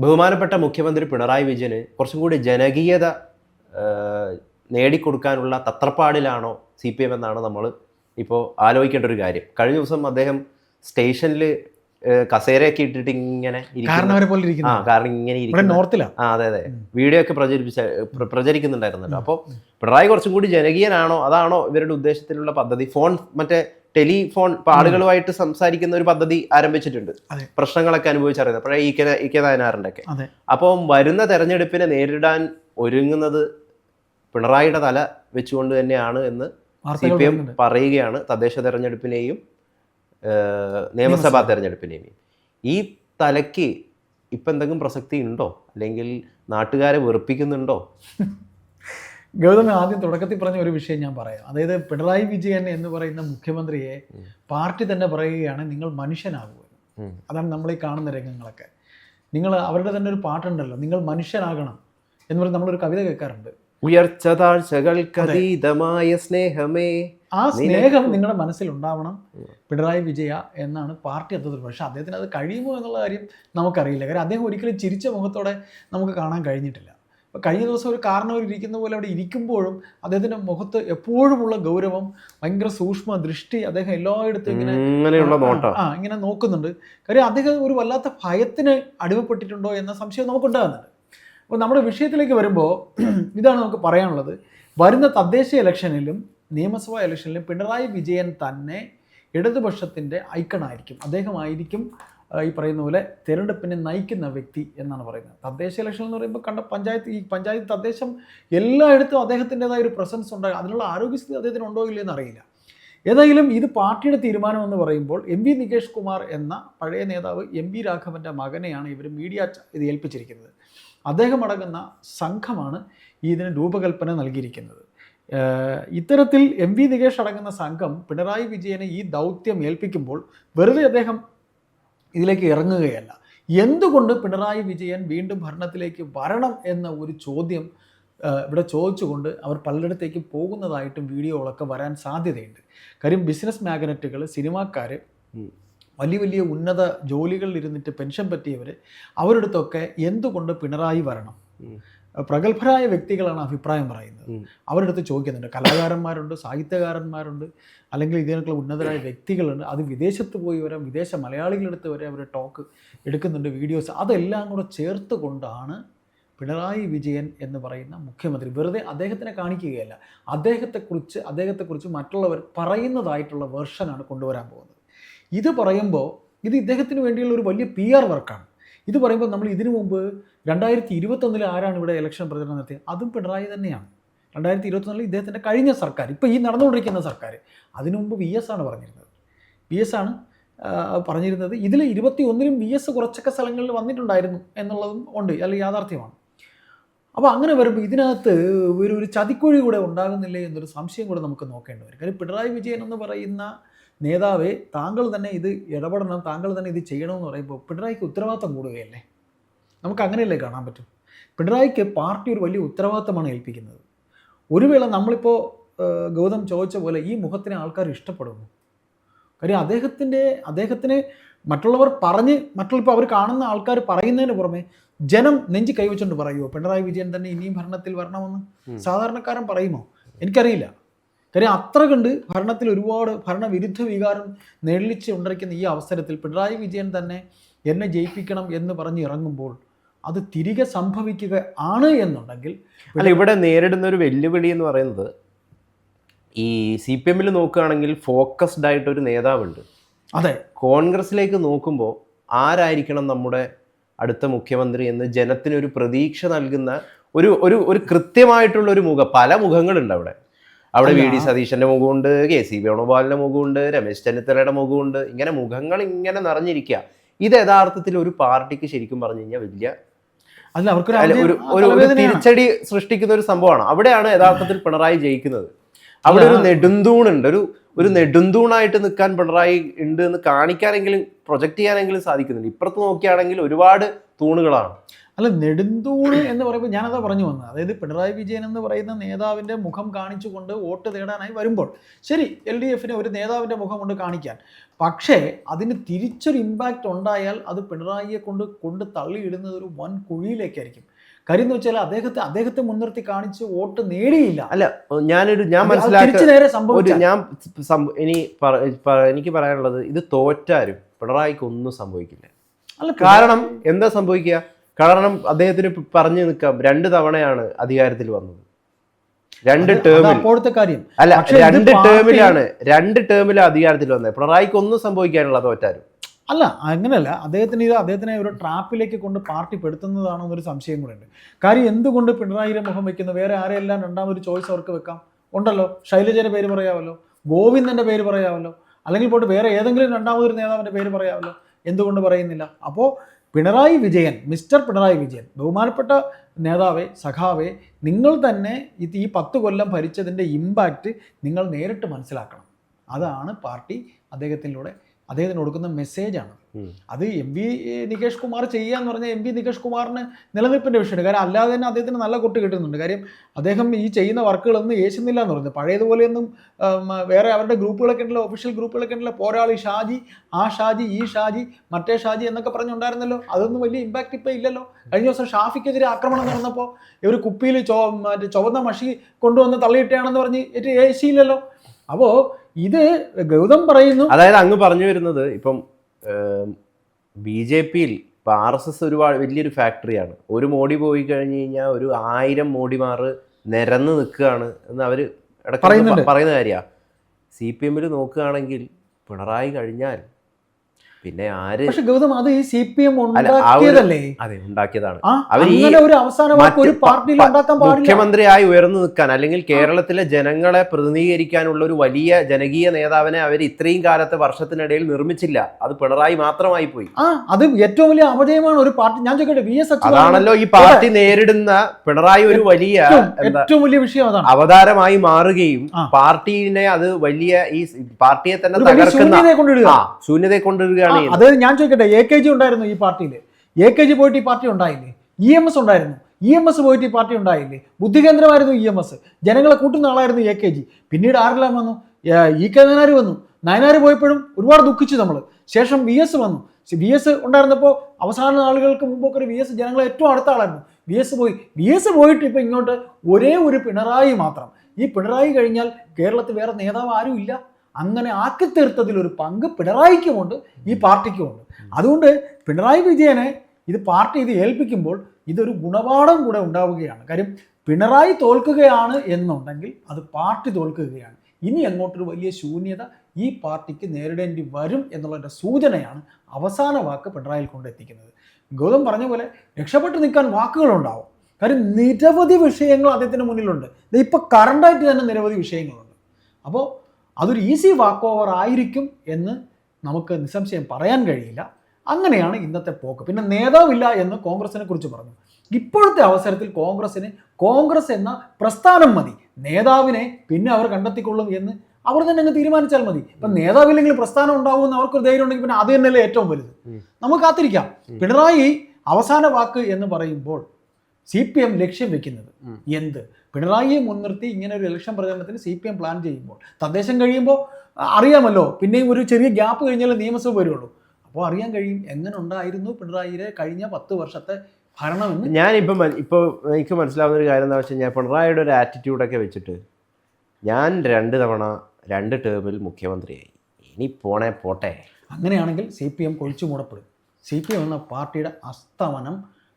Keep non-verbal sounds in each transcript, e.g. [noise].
ബഹുമാനപ്പെട്ട മുഖ്യമന്ത്രി പിണറായി വിജയന് കുറച്ചും കൂടി ജനകീയത നേടിക്കൊടുക്കാനുള്ള തത്രപ്പാടിലാണോ സി പി എം എന്നാണ് നമ്മൾ ഇപ്പോൾ ആലോചിക്കേണ്ട ഒരു കാര്യം. കഴിഞ്ഞ ദിവസം അദ്ദേഹം സ്റ്റേഷനിൽ കസേരയൊക്കെ ഇട്ടിട്ട് ഇങ്ങനെ ആ കാരണം ഇങ്ങനെ ആ അതെ അതെ. വീഡിയോ ഒക്കെ പ്രചരിപ്പിച്ച പ്ര- പ്രചരിക്കുന്നുണ്ടായിരുന്നല്ലോ. അപ്പോൾ പിണറായി കുറച്ചും കൂടി ജനകീയനാണോ അതാണോ ഇവരുടെ ഉദ്ദേശത്തിലുള്ള പദ്ധതി? ഫോൺ മറ്റേ ടെലിഫോൺ ഇപ്പൊ ആളുകളുമായിട്ട് സംസാരിക്കുന്ന ഒരു പദ്ധതി ആരംഭിച്ചിട്ടുണ്ട്. പ്രശ്നങ്ങളൊക്കെ അനുഭവിച്ചറിയുന്നത്. അപ്പോഴേ ഇ കെ ഇ കെ നായനാറിന്റെ ഒക്കെ അപ്പം വരുന്ന തെരഞ്ഞെടുപ്പിനെ നേരിടാൻ ഒരുങ്ങുന്നത് പിണറായിയുടെ തല വെച്ചുകൊണ്ട് തന്നെയാണ് എന്ന് സി പി എം പറയുകയാണ് തദ്ദേശ തെരഞ്ഞെടുപ്പിനെയും നിയമസഭാ. തെരഞ്ഞെടുപ്പിനെയും. ഈ തലയ്ക്ക് ഇപ്പം എന്തെങ്കിലും പ്രസക്തി ഉണ്ടോ? അല്ലെങ്കിൽ നാട്ടുകാരെ വെറുപ്പിക്കുന്നുണ്ടോ? [laughs] ഗൗതം ആദ്യം തുടക്കത്തിൽ പറഞ്ഞ ഒരു വിഷയം ഞാൻ പറയാം. അതായത് പിണറായി വിജയൻ എന്ന് പറയുന്ന മുഖ്യമന്ത്രിയെ പാർട്ടി തന്നെ പറയുകയാണ് നിങ്ങൾ മനുഷ്യനാകുക. അതാണ് നമ്മൾ ഈ കാണുന്ന രംഗങ്ങളൊക്കെ. നിങ്ങൾ അവരുടെ തന്നെ ഒരു പാട്ടുണ്ടല്ലോ നിങ്ങൾ മനുഷ്യനാകണം എന്ന് പറഞ്ഞ് നമ്മളൊരു കവിത കേൾക്കാറുണ്ട്. ഉയർച്ച താഴ്ചകൾക്കതീതമായ സ്നേഹമേ. ആ സ്നേഹം നിങ്ങളുടെ മനസ്സിൽ ഉണ്ടാവണം പിണറായി വിജയ എന്നാണ് പാർട്ടി അത്തത്തിൽ പക്ഷെ അദ്ദേഹത്തിന് അത് കഴിയുമോ എന്നുള്ള കാര്യം നമുക്കറിയില്ല. കാര്യം അദ്ദേഹം ഒരിക്കലും ചിരിച്ച മുഖത്തോടെ നമുക്ക് കാണാൻ കഴിഞ്ഞിട്ടില്ല. കഴിഞ്ഞ ദിവസം ഒരു കാരണവർ ഇരിക്കുന്ന പോലെ അവിടെ ഇരിക്കുമ്പോഴും അദ്ദേഹത്തിന്റെ മുഖത്ത് എപ്പോഴുമുള്ള ഗൗരവം ഭയങ്കര സൂക്ഷ്മ ദൃഷ്ടി അദ്ദേഹം എല്ലായിടത്തും ഇങ്ങനെ ആ, ഇങ്ങനെ നോക്കുന്നുണ്ട്. കാര്യം അദ്ദേഹം ഒരു വല്ലാത്ത ഭയത്തിന് അടിമപ്പെട്ടിട്ടുണ്ടോ എന്ന സംശയം നമുക്കുണ്ടാകുന്നുണ്ട്. അപ്പോൾ നമ്മുടെ വിഷയത്തിലേക്ക് വരുമ്പോൾ ഇതാണ് നമുക്ക് പറയാനുള്ളത്. വരുന്ന തദ്ദേശ ഇലക്ഷനിലും നിയമസഭാ ഇലക്ഷനിലും പിണറായി വിജയൻ തന്നെ ഇടതുപക്ഷത്തിന്റെ ഐക്കണായിരിക്കും. അദ്ദേഹമായിരിക്കും ഈ പറയുന്ന പോലെ തിരഞ്ഞെടുപ്പിനെ നയിക്കുന്ന വ്യക്തി എന്നാണ് പറയുന്നത്. തദ്ദേശ ഇലക്ഷൻ എന്ന് പറയുമ്പോൾ കണ്ട പഞ്ചായത്ത് ഈ പഞ്ചായത്ത് തദ്ദേശം എല്ലായിടത്തും അദ്ദേഹത്തിന്റെതായ ഒരു പ്രസൻസ് ഉണ്ടാകും അതിനുള്ള ആരോഗ്യസ്ഥിതി അദ്ദേഹത്തിന് ഉണ്ടോ ഇല്ലയെന്ന് അറിയില്ല ഏതായാലും ഇത് പാർട്ടിയുടെ തീരുമാനം എന്ന് പറയുമ്പോൾ എം വി നികേഷ് കുമാർ എന്ന പഴയ നേതാവ് എം വി രാഘവന്റെ മകനെയാണ് ഇവർ മീഡിയ ഇത് ഏൽപ്പിച്ചിരിക്കുന്നത്. അദ്ദേഹം അടങ്ങുന്ന സംഘമാണ് ഇതിന് രൂപകൽപ്പന നൽകിയിരിക്കുന്നത്. ഇത്തരത്തിൽ എം വി നികേഷ് അടങ്ങുന്ന സംഘം പിണറായി വിജയനെ ഈ ദൗത്യം ഏൽപ്പിക്കുമ്പോൾ വെറുതെ അദ്ദേഹം ഇതിലേക്ക് ഇറങ്ങുകയല്ല. എന്തുകൊണ്ട് പിണറായി വിജയൻ വീണ്ടും ഭരണത്തിലേക്ക് വരണം എന്ന ഒരു ചോദ്യം ഇവിടെ ചോദിച്ചുകൊണ്ട് അവർ പലയിടത്തേക്ക് പോകുന്നതായിട്ടും വീഡിയോകളൊക്കെ വരാൻ സാധ്യതയുണ്ട്. കാര്യം ബിസിനസ് മാഗ്നറ്റുകൾ സിനിമാക്കാർ വലിയ വലിയ ഉന്നത ജോലികളിൽ ഇരുന്നിട്ട് പെൻഷൻ പറ്റിയവർ അവരുടെ അടുത്തൊക്കെ എന്തുകൊണ്ട് പിണറായി വരണം. പ്രഗത്ഭരായ വ്യക്തികളാണ് അഭിപ്രായം പറയുന്നത്. അവരുടെ അടുത്ത് ചോദിക്കുന്നുണ്ട്. കലാകാരന്മാരുണ്ട് സാഹിത്യകാരന്മാരുണ്ട് അല്ലെങ്കിൽ ഇതിനൊക്കെ ഉന്നതരായ വ്യക്തികളുണ്ട്. അത് വിദേശത്ത് പോയി വരാം വിദേശ മലയാളികളെടുത്ത് വരെ അവർ ടോക്ക് എടുക്കുന്നുണ്ട് വീഡിയോസ് അതെല്ലാം കൂടെ ചേർത്ത് കൊണ്ടാണ് പിണറായി വിജയൻ എന്ന് പറയുന്ന മുഖ്യമന്ത്രി വെറുതെ അദ്ദേഹത്തിനെ കാണിക്കുകയല്ല. അദ്ദേഹത്തെക്കുറിച്ച് അദ്ദേഹത്തെക്കുറിച്ച് മറ്റുള്ളവർ പറയുന്നതായിട്ടുള്ള വേർഷനാണ് കൊണ്ടുവരാൻ പോകുന്നത്. ഇത് പറയുമ്പോൾ ഇത് ഇദ്ദേഹത്തിന് വേണ്ടിയുള്ള ഒരു വലിയ പി ആർ വർക്കാണ് ഇത് പറയുമ്പോൾ നമ്മൾ ഇതിനു മുമ്പ് രണ്ടായിരത്തി ഇരുപത്തൊന്നിൽ ആരാണ് ഇവിടെ ഇലക്ഷൻ പ്രചരണം നടത്തിയത് അതും പിണറായി തന്നെയാണ്. രണ്ടായിരത്തി ഇരുപത്തൊന്നിൽ ഇദ്ദേഹത്തിന്റെ കഴിഞ്ഞ സർക്കാർ ഇപ്പോൾ ഈ നടന്നുകൊണ്ടിരിക്കുന്ന സർക്കാർ അതിനു മുമ്പ് വി എസ് ആണ് പറഞ്ഞിരുന്നത്. വി എസ് ആണ് പറഞ്ഞിരുന്നത്. ഇതിൽ ഇരുപത്തി ഒന്നിലും വി എസ് കുറച്ചൊക്കെ സ്ഥലങ്ങളിൽ വന്നിട്ടുണ്ടായിരുന്നു എന്നുള്ളതും ഉണ്ട് അല്ലെങ്കിൽ യാഥാർത്ഥ്യമാണ്. അപ്പോൾ അങ്ങനെ വരുമ്പോൾ ഇതിനകത്ത് ഒരു ഒരു ചതിക്കുഴി കൂടെ ഉണ്ടാകുന്നില്ലേ എന്നൊരു സംശയം കൂടെ നമുക്ക് നോക്കേണ്ടി വരും. കാര്യം പിണറായി വിജയൻ എന്ന് പറയുന്ന നേതാവെ താങ്കൾ തന്നെ ഇത് ഇടപെടണം താങ്കൾ തന്നെ ഇത് ചെയ്യണമെന്ന് പറയുമ്പോൾ പിണറായിക്ക് ഉത്തരവാദിത്തം കൂടുകയല്ലേ? നമുക്ക് അങ്ങനെയല്ലേ കാണാൻ പറ്റും? പിണറായിക്ക് പാർട്ടി ഒരു വലിയ ഉത്തരവാദിത്തമാണ് ഏൽപ്പിക്കുന്നത്. ഒരു വേള നമ്മളിപ്പോൾ ഗൗതം ചോദിച്ച പോലെ ഈ മുഖത്തിനെ ആൾക്കാർ ഇഷ്ടപ്പെടുന്നു. കാര്യം അദ്ദേഹത്തിന്റെ അദ്ദേഹത്തിന് മറ്റുള്ളവർ പറഞ്ഞ് മറ്റുള്ളപ്പോൾ അവർ കാണുന്ന ആൾക്കാർ പറയുന്നതിന് പുറമെ ജനം നെഞ്ചി കൈവച്ചുകൊണ്ട് പറയുമോ പിണറായി വിജയൻ തന്നെ ഇനിയും ഭരണത്തിൽ വരണമെന്ന്? സാധാരണക്കാരൻ പറയുമോ? എനിക്കറിയില്ല. കാര്യം അത്ര കണ്ട് ഭരണത്തിൽ ഒരുപാട് ഭരണവിരുദ്ധ വികാരം നെള്ളിച്ച് ഉണ്ടായിരിക്കുന്ന ഈ അവസരത്തിൽ പിണറായി വിജയൻ തന്നെ എന്നെ ജയിപ്പിക്കണം എന്ന് പറഞ്ഞ് ഇറങ്ങുമ്പോൾ അത് തിരികെ സംഭവിക്കുക ആണ് എന്നുണ്ടെങ്കിൽ അല്ല ഇവിടെ നേരിടുന്ന ഒരു വെല്ലുവിളി എന്ന് പറയുന്നത് ഈ സി പി എമ്മിൽ നോക്കുകയാണെങ്കിൽ ഫോക്കസ്ഡ് ആയിട്ട് ഒരു നേതാവുണ്ട്. അതെ. കോൺഗ്രസിലേക്ക് നോക്കുമ്പോൾ ആരായിരിക്കണം നമ്മുടെ അടുത്ത മുഖ്യമന്ത്രി എന്ന് ജനത്തിനൊരു പ്രതീക്ഷ നൽകുന്ന ഒരു ഒരു ഒരു കൃത്യമായിട്ടുള്ള ഒരു മുഖം പല മുഖങ്ങളുണ്ട് അവിടെ. അവിടെ വി ഡി. സതീശന്റെ മുഖമുണ്ട് കെ സി വേണുഗോപാലിന്റെ മുഖമുണ്ട് രമേശ് ചെന്നിത്തലയുടെ മുഖമുണ്ട് ഇങ്ങനെ മുഖങ്ങൾ ഇങ്ങനെ നിറഞ്ഞിരിക്കുക ഇത് യഥാർത്ഥത്തിൽ ഒരു പാർട്ടിക്ക് ശരിക്കും പറഞ്ഞു കഴിഞ്ഞാൽ വലിയ അല്ല തലവേദനയാണ്. തിരിച്ചടി സൃഷ്ടിക്കുന്ന ഒരു സംഭവമാണ് അവിടെയാണ് യഥാർത്ഥത്തിൽ പിണറായി ജയിക്കുന്നത് അവിടെ ഒരു. നെടുന്തൂണുണ്ട് ഒരു ഒരു നെടുന്തൂണായിട്ട് നിൽക്കാൻ പിണറായി ഉണ്ട് എന്ന് കാണിക്കാനെങ്കിലും പ്രൊജക്ട് ചെയ്യാനെങ്കിലും സാധിക്കുന്നുണ്ട് ഇപ്പുറത്ത് നോക്കിയാണെങ്കിൽ ഒരുപാട് തൂണുകളാണ്. അല്ല നെടുന്തൂൺ എന്ന് പറയുമ്പോൾ ഞാനതാ പറഞ്ഞു വന്നത്. അതായത് പിണറായി വിജയൻ എന്ന് പറയുന്ന നേതാവിന്റെ മുഖം കാണിച്ചുകൊണ്ട് വോട്ട് തേടാനായി വരുമ്പോൾ. ശരി എൽ ഡി എഫിന് ഒരു നേതാവിന്റെ മുഖം കൊണ്ട് കാണിക്കാൻ. പക്ഷേ അതിന് തിരിച്ചൊരു ഇമ്പാക്റ്റ് ഉണ്ടായാൽ അത് പിണറായിയെ കൊണ്ട് കൊണ്ട് തള്ളിയിടുന്നത് ഒരു വൻ കുഴിയിലേക്കായിരിക്കും. കാര്യം എന്ന് വെച്ചാൽ അദ്ദേഹത്തെ അദ്ദേഹത്തെ മുൻനിർത്തി കാണിച്ച് വോട്ട് നേടിയില്ല. അല്ല ഞാനൊരു ഞാൻ മനസ്സിലാക്കി ഞാൻ ഇനി എനിക്ക് പറയാനുള്ളത് ഇത് തോറ്റാരും പിണറായിക്ക് ഒന്നും സംഭവിക്കില്ല. കാരണം എന്താ സംഭവിക്കുക? കാരണം അദ്ദേഹത്തിന് പറഞ്ഞു നിൽക്കാം രണ്ട് തവണയാണ് അധികാരത്തിൽ വന്നത്. രണ്ട് ടേമിൽ അപ്പോഴത്തെ കാര്യം. അല്ല രണ്ട് ടേമിലാണ് രണ്ട് ടേമിലാണ് അധികാരത്തിൽ വന്നത്. പിണറായിക്ക് ഒന്നും സംഭവിക്കാനുള്ള തോറ്റാരും. അല്ല അങ്ങനെയല്ല. അദ്ദേഹത്തിന് ഇത് അദ്ദേഹത്തിനെ ഒരു ട്രാപ്പിലേക്ക് കൊണ്ട് പാർട്ടി പെടുത്തുന്നതാണോ എന്നൊരു സംശയം കൂടെ ഉണ്ട്. കാര്യം എന്തുകൊണ്ട് പിണറായിയുടെ മുഖം വെക്കുന്നു? വേറെ ആരെയെല്ലാം രണ്ടാമതൊരു ചോയ്സ് അവർക്ക് വെക്കാം? ഉണ്ടല്ലോ. ശൈലജയുടെ പേര് പറയാമല്ലോ. ഗോവിന്ദന്റെ പേര് പറയാമല്ലോ. അല്ലെങ്കിൽ പോയിട്ട് വേറെ ഏതെങ്കിലും രണ്ടാമതൊരു നേതാവിന്റെ പേര് പറയാമല്ലോ. എന്തുകൊണ്ട് പറയുന്നില്ല അപ്പോൾ പിണറായി വിജയൻ മിസ്റ്റർ പിണറായി വിജയൻ ബഹുമാനപ്പെട്ട നേതാവേ സഖാവേ നിങ്ങൾ തന്നെ ഇത് ഈ പത്ത് കൊല്ലം ഭരിച്ചതിന്റെ ഇമ്പാക്റ്റ് നിങ്ങൾ നേരിട്ട് മനസ്സിലാക്കണം അതാണ് പാർട്ടി അദ്ദേഹത്തിലൂടെ അദ്ദേഹത്തിന് കൊടുക്കുന്ന മെസ്സേജാണ്. അത് എം വി നികേഷ് കുമാർ ചെയ്യാന്ന് പറഞ്ഞാൽ എം വി നികേഷ് കുമാറിന് നിലനിൽപ്പിന്റെ വിഷയമുണ്ട് കാര്യം അല്ലാതെ തന്നെ അദ്ദേഹത്തിന് നല്ല കൊട്ട് കിട്ടുന്നുണ്ട്. കാര്യം അദ്ദേഹം ഈ ചെയ്യുന്ന വർക്കുകളൊന്നും യേശുന്നില്ല എന്ന് പറയുന്നത് പഴയതുപോലെയൊന്നും വേറെ അവരുടെ ഗ്രൂപ്പുകളൊക്കെ ഉണ്ടല്ലോ ഒഫീഷ്യൽ ഗ്രൂപ്പുകളൊക്കെ ഉണ്ടല്ലോ. പോരാളി ഷാജി ആ ഷാജി ഈ ഷാജി മറ്റേ ഷാജി എന്നൊക്കെ പറഞ്ഞുണ്ടായിരുന്നല്ലോ. അതൊന്നും വലിയ ഇമ്പാക്റ്റ് ഇപ്പോൾ ഇല്ലല്ലോ. കഴിഞ്ഞ ദിവസം ഷാഫിക്കെതിരെ ആക്രമണം നടന്നപ്പോൾ ഇവർ കുപ്പിയിൽ ചോ മറ്റേ ചുവന്ന മഷി കൊണ്ടുവന്ന് തള്ളിയിട്ടാണെന്ന് പറഞ്ഞ് ഏറ്റവും ഏശിയില്ലല്ലോ. അപ്പോൾ ഇത് ഗൗതം പറയുന്നു. അതായത് അങ്ങ് പറഞ്ഞു വരുന്നത് ഇപ്പം ബി ജെ പിയിൽ ഇപ്പോൾ ആർ എസ് എസ് ഒരുപാട് വലിയൊരു ഫാക്ടറിയാണ് ഒരു മോഡി പോയി കഴിഞ്ഞ് കഴിഞ്ഞാൽ ഒരു ആയിരം മോഡിമാർ നിരന്ന് നിൽക്കുകയാണ് എന്ന് അവർ ഇടയ്ക്ക്. പറയുന്ന കാര്യമാണ് സി പി എമ്മിൽ നോക്കുകയാണെങ്കിൽ പിണറായി കഴിഞ്ഞാൽ പിന്നെ ആര് പക്ഷെ ഗൗതം അത് ഈ സി പി എം ഉണ്ടാക്കിയതല്ലേ? അതെ ഉണ്ടാക്കിയതാണ്. അവർ ഈ ഒരു അവസാന ഒരു പാർട്ടിയിൽ ഉണ്ടാക്കാൻ പാടില്ല. മുഖ്യമന്ത്രിയായി ഉയർന്നു നിൽക്കാൻ അല്ലെങ്കിൽ കേരളത്തിലെ ജനങ്ങളെ പ്രതിനിധീകരിക്കാനുള്ള ഒരു വലിയ ജനകീയ നേതാവിനെ അവർ ഇത്രയും കാലത്തെ വർഷത്തിനിടയിൽ നിർമ്മിച്ചില്ല. അത് പിണറായി മാത്രമായി പോയി. ആ അത് ഏറ്റവും വലിയ അപജയമാണ് ഒരു പാർട്ടി. ഞാൻ ചോദിക്കട്ടെ വി എസ് അതാണല്ലോ ഈ പാർട്ടി നേരിടുന്ന പിണറായി ഒരു വലിയ ഏറ്റവും വലിയ വിഷയം അതാണ്. അവതാരമായി മാറുകയും പാർട്ടിയെ പാർട്ടിനെ അത് വലിയ ഈ പാർട്ടിയെ തന്നെ തകർക്കുന്ന ശൂന്യതയെ കൊണ്ടിടുക. ചെയ്യുന്നത് അത് ഞാൻ ചോദിക്കട്ടെ എ കെ ജി ഉണ്ടായിരുന്നു ഈ പാർട്ടിയിൽ എ കെ ജി പോയിട്ട് ഈ പാർട്ടി ഉണ്ടായില്ലേ? ഇ എം എസ് ഉണ്ടായിരുന്നു. ഇ എം എസ് പോയിട്ട് ഈ പാർട്ടി ഉണ്ടായില്ലേ? ബുദ്ധികേന്ദ്രമായിരുന്നു ഇ എം എസ് ജനങ്ങളെ കൂട്ടുന്ന ആളായിരുന്നു എ കെ ജി പിന്നീട് ആരെല്ലാം വന്നു? ഇ കെ നയനാർ വന്നു. നയനാർ പോയപ്പോഴും ഒരുപാട് ദുഃഖിച്ചു നമ്മൾ ശേഷം വി എസ് വന്നു. വി എസ് ഉണ്ടായിരുന്നപ്പോൾ അവസാന നാളുകൾക്ക് മുമ്പൊക്കെ ഒരു വി എസ് ജനങ്ങളെ ഏറ്റവും അടുത്ത ആളായിരുന്നു. വി എസ് പോയി. വി എസ് പോയിട്ട് ഇപ്പം ഇങ്ങോട്ട് ഒരേ ഒരു പിണറായി മാത്രം. ഈ പിണറായി കഴിഞ്ഞാൽ കേരളത്തിൽ വേറെ നേതാവ് ആരും ഇല്ല അങ്ങനെ ആക്കി തീർത്തതിൽ ഒരു പങ്ക് പിണറായിക്കുമുണ്ട് ഈ പാർട്ടിക്കുമുണ്ട്. അതുകൊണ്ട് പിണറായി വിജയനെ ഇത് പാർട്ടി ഇത് ഏൽപ്പിക്കുമ്പോൾ ഇതൊരു ഗുണപാഠം കൂടെ ഉണ്ടാവുകയാണ്. കാര്യം പിണറായി തോൽക്കുകയാണ് എന്നുണ്ടെങ്കിൽ അത് പാർട്ടി തോൽക്കുകയാണ്. ഇനി അങ്ങോട്ടൊരു വലിയ ശൂന്യത ഈ പാർട്ടിക്ക് നേരിടേണ്ടി വരും എന്നുള്ളതിന്റെ സൂചനയാണ് അവസാന വാക്ക് പിണറായിൽ കൊണ്ടെത്തിക്കുന്നത്. ഗൗതം പറഞ്ഞ പോലെ രക്ഷപ്പെട്ട് നിൽക്കാൻ വാക്കുകളുണ്ടാവും. കാര്യം നിരവധി വിഷയങ്ങൾ അദ്ദേഹത്തിന് മുന്നിലുണ്ട്. ഇപ്പോൾ കറണ്ടായിട്ട് തന്നെ നിരവധി വിഷയങ്ങളുണ്ട്. അപ്പോൾ അതൊരു ഈസി വാക്ക് ഓവർ ആയിരിക്കും എന്ന് നമുക്ക് നിസ്സംശയം പറയാൻ കഴിയില്ല. അങ്ങനെയാണ് ഇന്നത്തെ പോക്ക്. പിന്നെ നേതാവില്ല എന്ന് കോൺഗ്രസിനെ കുറിച്ച് പറഞ്ഞു. ഇപ്പോഴത്തെ അവസരത്തിൽ കോൺഗ്രസിന് കോൺഗ്രസ് എന്ന പ്രസ്ഥാനം മതി. നേതാവിനെ പിന്നെ അവർ കണ്ടെത്തിക്കൊള്ളും എന്ന് അവർ തന്നെ അങ്ങ് തീരുമാനിച്ചാൽ മതി. ഇപ്പൊ നേതാവില്ലെങ്കിൽ പ്രസ്ഥാനം ഉണ്ടാവുമെന്ന് അവർക്കൊരു ധൈര്യം ഉണ്ടെങ്കിൽ പിന്നെ അത് തന്നെയല്ലേ ഏറ്റവും വലുത്. നമുക്ക് കാത്തിരിക്കാം. പിണറായി അവസാന വാക്ക് എന്ന് പറയുമ്പോൾ സി പി എം ലക്ഷ്യം വെക്കുന്നത്. എന്ത്? പിണറായിയെ മുൻനിർത്തി ഇങ്ങനെ ഒരു ഇലക്ഷൻ പ്രചരണത്തിന് സി പി എം പ്ലാൻ ചെയ്യുമ്പോൾ. തദ്ദേശം കഴിയുമ്പോൾ അറിയാമല്ലോ പിന്നെയും ഒരു ചെറിയ ഗ്യാപ്പ് കഴിഞ്ഞാലേ നിയമസഭ വരുള്ളൂ. അപ്പോൾ അറിയാൻ കഴിയും എങ്ങനെ ഉണ്ടായിരുന്നു പിണറായിയുടെ കഴിഞ്ഞ പത്ത് വർഷത്തെ ഭരണമെന്ന്. ഞാനിപ്പം ഇപ്പോൾ എനിക്ക് മനസ്സിലാവുന്ന ഒരു കാര്യം എന്താ വെച്ച് കഴിഞ്ഞാൽ പിണറായിയുടെ ഒരു ആറ്റിറ്റ്യൂഡൊക്കെ വെച്ചിട്ട് ഞാൻ രണ്ട് തവണ രണ്ട് ടേമിൽ മുഖ്യമന്ത്രിയായി. ഇനി പോണേ പോട്ടെ. അങ്ങനെയാണെങ്കിൽ സി പി എം കൊഴിച്ചു മൂടപ്പെടും. സി പി എം എന്ന പാർട്ടിയുടെ അസ്തമനം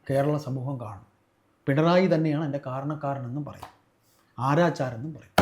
കേരള സമൂഹം കാണും. പിണറായി തന്നെയാണ് എന്റെ കാരണക്കാരനെന്നും പറയും ആരാച്ചാരെന്നും പറയും.